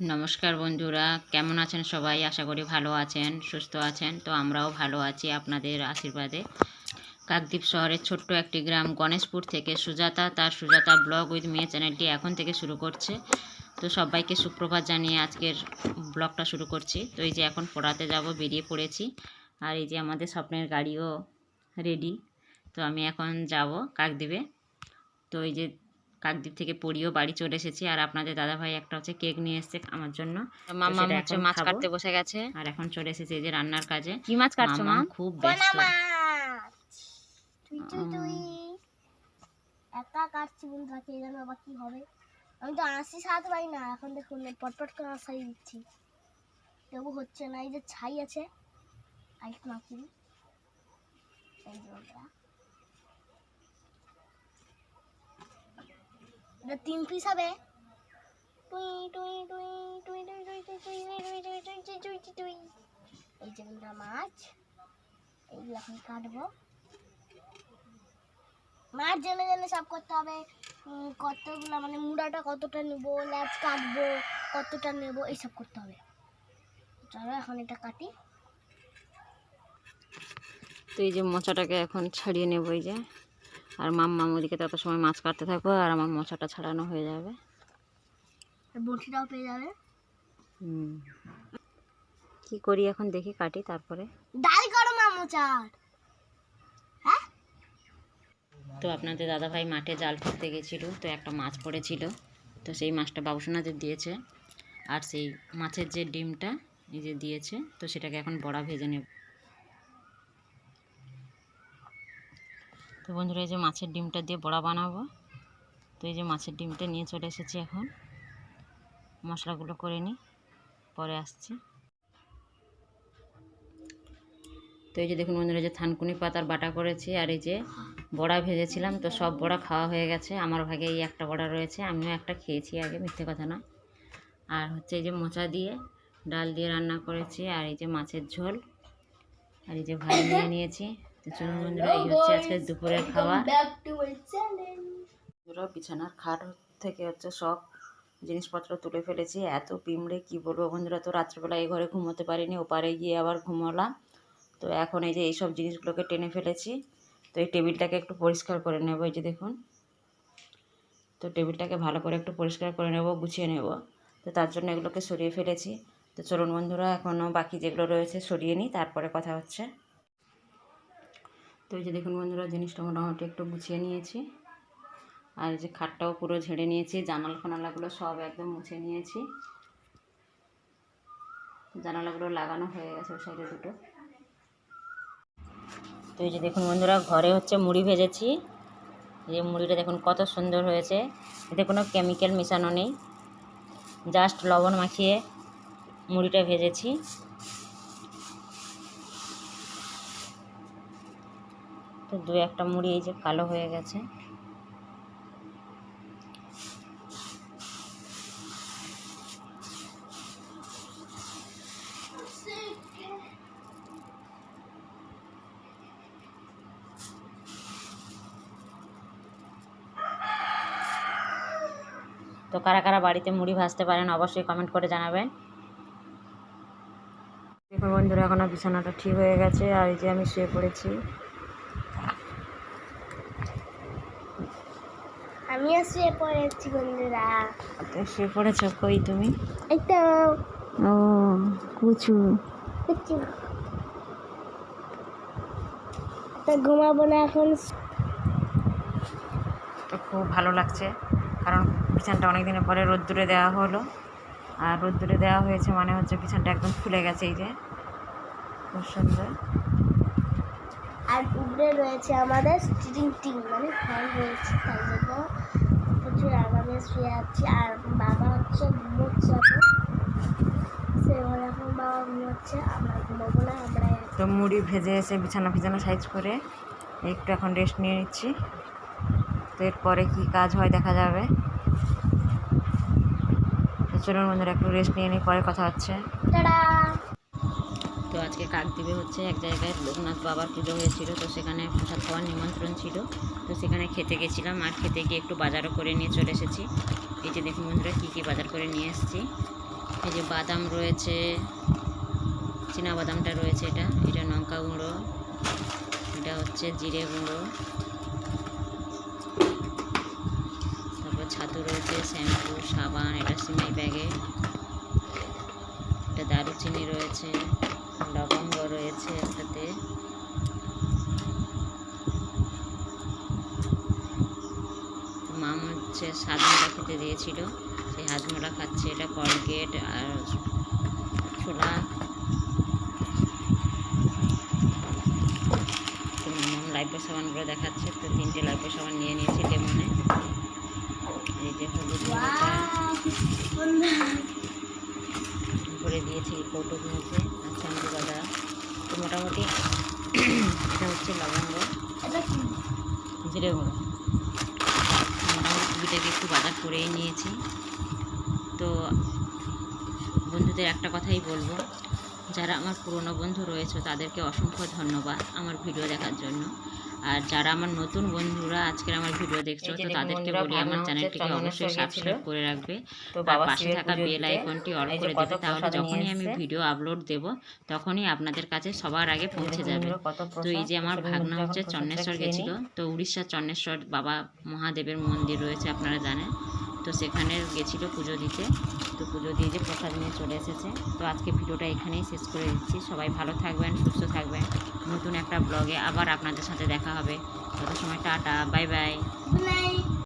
নমস্কার বন্ধুরা, কেমন আছেন সবাই? আশা করি ভালো আছেন, সুস্থ আছেন। তো আমরাও ভালো আছি আপনাদের আশীর্বাদে। কাকদ্বীপ শহরের ছোট্ট একটি গ্রাম গণেশপুর থেকে সুজাতা, তার সুজাতা ব্লগ উইথ মেয়ে চ্যানেলটি এখন থেকে শুরু করছে। তো সবাইকে সুপ্রভাত জানিয়ে আজকের ব্লগটা শুরু করছি। তো এই যে এখন পড়াতে যাব, বেরিয়ে পড়েছি। আর এই যে আমাদের স্বপ্নের গাড়িও রেডি তো আমি এখন যাব কাকদ্বীপে। তো এই যে কাকদ্বীপ থেকে পড়িও বাড়ি চলে এসেছি। আর আপনাদের দাদা ভাই একটা হচ্ছে কেক নিয়ে এসেছে আমার জন্য। মামা হচ্ছে মাছ কাটতে বসে গেছে। আর এখন চলে এসেছে এই যে রান্নার কাজে। কি মাছ কাটছো মা? খুব ব্যস্ত। তুই তুই তুই একা কাটছি বন্ধুরা কে জানো আবার কি হবে। আমি তো আশি সাত পাই না এখন দেখুন পটপট করে দিচ্ছি। তবু হচ্ছে না এই যে ছাই আছে আর একটু দিই। এই যে এটা তিন পিস হবে এই যেগুলো মাছ এইগুলো এখন কাটবো মাছ জেনে জেনে সব করতে হবে কতগুলো মানে মুড়াটা কতটা নেব ল্যাচ কাটবো কতটা নেব এইসব করতে হবে চলো এখন এটা কাটি তো এই যে মশাটাকে এখন ছাড়িয়ে নেব এই যে আর মাম্মা ওদিকে তত সময় মাছ কাটতে থাকব আর আমার মশাটা ছাড়ানো হয়ে যাবে। বটিটাও পেয়ে যাবে। হুম। কি করি এখন দেখি কাটি তারপরে। ডাল করো মা মোচার হ্যাঁ? তো আপনাদের দাদা ভাই মাঠে জাল ফেলতে গেছিল তো একটা মাছ পড়েছিল। তো সেই মাছটা বাবুসোনাদের দিয়েছে। আর সেই মাছের যে ডিমটা এই যে দিয়েছে তো সেটাকে এখন বড়া ভেজে নেব। তো বন্ধুরা, এই যে মাছের ডিমটা দিয়ে বড়া বানাবো। তো এই যে মাছের ডিমটা নিয়ে চলে এসেছি এখন। মশলাগুলো করে নিই, পরে আসছি। তো এই যে দেখুন বন্ধুরা যে থানকুনি পাতার বাটা করেছি আর এই যে বড়া ভেজেছিলাম। তো সব বড়া খাওয়া হয়ে গেছে। আমার ভাগে এই একটা বড়া রয়েছে, আমিও একটা খেয়েছি আগে, মিথ্যে কথা না। আর হচ্ছে এই যে মোচা দিয়ে ডাল দিয়ে রান্না করেছি। আর এই যে মাছের ঝোল। আর এই যে ভাই নিয়ে নিয়েছি। চলুন বন্ধুরা এই হচ্ছে আজকে দুপুরের মাই বিছানার খাট থেকে হচ্ছে সব জিনিসপত্র তুলে ফেলেছি। এত পিমড়ে কি বলব বন্ধুরা তো রাত্রেবেলা এই ঘরে ঘুমোতে পারিনি ওপারে গিয়ে আবার ঘুমোলাম। তো এখন এই যে এইসব জিনিসগুলোকে টেনে ফেলেছি। তো এই টেবিলটাকে একটু পরিষ্কার করে নেব এই যে দেখুন। তো টেবিলটাকে ভালো করে একটু পরিষ্কার করে নেব গুছিয়ে নেব। তো তার জন্য এগুলোকে সরিয়ে ফেলেছি। তো চলুন বন্ধুরা এখনও বাকি যেগুলো রয়েছে সরিয়ে নিই তারপরে কথা হচ্ছে। তো এই যে দেখুন বন্ধুরা, জিনিসটা মোটামুটি একটু গুছিয়ে নিয়েছি। আর যে খাটটাও পুরো ঝেড়ে নিয়েছি, জানাল ফানালাগুলো সব একদম মুছে নিয়েছি। জানালাগুলো লাগানো হয়ে গেছে ওই সাইডে দুটো। তো এই যে দেখুন বন্ধুরা, ঘরে হচ্ছে মুড়ি ভেজেছি। এই মুড়িটা দেখুন কত সুন্দর হয়েছে। এতে কোনো কেমিক্যাল মেশানো নেই। জাস্ট লবণ মাখিয়ে মুড়িটা ভেজেছি। তো দু একটা মুড়ি এই যে কালো হয়ে গেছে। তো কারা কারা বাড়িতে মুড়ি ভাজতে পারেন অবশ্যই কমেন্ট করে জানাবেন। দেখুন বন্ধুরা এখনও বিছানাটা ঠিক হয়ে গেছে আর এই যে আমি শুয়ে পড়েছি। আমিও শুয়ে পড়েছি বন্ধুরা। তো শুয়ে পড়েছ কই তুমি? এই তো। ও কুচু। কুচু। তো ঘুমাবো না এখন? তো খুব ভালো লাগছে কারণ বিছানটা অনেক দিনের পরে রোদ্দুরে দেওয়া হলো। আর রোদ্দুরে দেওয়া হয়েছে মানে হচ্ছে বিছানটা একদম ফুলে গেছে এই যে। খুব সুন্দর আর উপরে রয়েছে আমাদের স্টিং টিং মানে ফ্যান রয়েছে তাই জন্য প্রচুর আরামে শুয়ে আছি। আর বাবা হচ্ছে ঘুমোচ্ছে সেভাবে এখন বাবা ঘুমোচ্ছে আমরা ঘুমাবো না আমরা তো মুড়ি ভেজে এসে বিছানা ফিছানা সাইজ করে একটু এখন রেস্ট নিয়ে নিচ্ছি। তো এরপরে কী কাজ হয় দেখা যাবে। চলুন বন্ধুরা একটু রেস্ট নিয়ে নিই পরে কথা হচ্ছে। টাটা! আজকে কাকদ্বীপে হচ্ছে এক জায়গায়। লোকনাথ বাবার পুজো হয়েছিল, তো সেখানে প্রসাদ খাওয়ার নিমন্ত্রণ ছিল। তো সেখানে খেতে গেছিলাম আর খেতে গিয়ে একটু বাজারও করে নিয়ে চলে এসেছি। এই যে দেখুন বন্ধুরা, কী কী বাজার করে নিয়ে এসেছি। এই যে বাদাম রয়েছে, চীনা বাদামটা রয়েছে এটা। এটা লঙ্কা গুঁড়ো, এটা হচ্ছে জিরে গুঁড়ো। তারপর ছাতু রয়েছে, শ্যাম্পু, সাবান, এটা সিমাই ব্যাগে। এটা দারুচিনি রয়েছে। লবঙ্গ রয়েছে একটাতে। মাম হচ্ছে হাজমোলা খেতে দিয়েছিল সেই হাজমোলা খাচ্ছে। এটা কলগেট আর ছোলা। লাইফ সাবানগুলো দেখাচ্ছে। তো তিনটে লাইফ সাবান নিয়ে নিয়েছি লেমনে। এই যে হলুদ ভরে দিয়েছি কৌটোর মধ্যে। শ্যাম্পু বাদা তো মোটামুটি এটা হচ্ছে লবঙ্গ। জিরে গুঁড়ো। মোটামুটি টুপিটাকে একটু বাজার করেই নিয়েছি। তো বন্ধুদের একটা কথাই বলব যারা আমার পুরনো বন্ধু রয়েছে তাদেরকে অসংখ্য ধন্যবাদ আমার ভিডিও দেখার জন্য। আর যারা আমার নতুন বন্ধুরা আজকের আমার ভিডিও দেখছ তো তাদেরকে বলি আমার চ্যানেলটিকে অবশ্যই সাবস্ক্রাইব করে রাখবে। আর পাশে থাকা বেল আইকনটি অল করে দেবে তাহলে যখনই আমি ভিডিও আপলোড দেব তখনই আপনাদের কাছে সবার আগে পৌঁছে যাবে। তো এই যে আমার ভাগনা হচ্ছে চন্নেশ্বর গেছিল তো উড়িষ্যার চন্নেশ্বর বাবা মহাদেবের মন্দির রয়েছে আপনারা জানেন। তো সেখানে গেছিল পুজো দিতে। তো পুজো দিয়ে যে প্রসাদ নিয়ে চলে এসেছে। তো আজকে ভিডিওটা এখানেই শেষ করে দিচ্ছি। সবাই ভালো থাকবেন, সুস্থ থাকবেন। নতুন একটা ব্লগে আবার আপনাদের সাথে দেখা হবে। তত সময় টাটা, বাই বাই।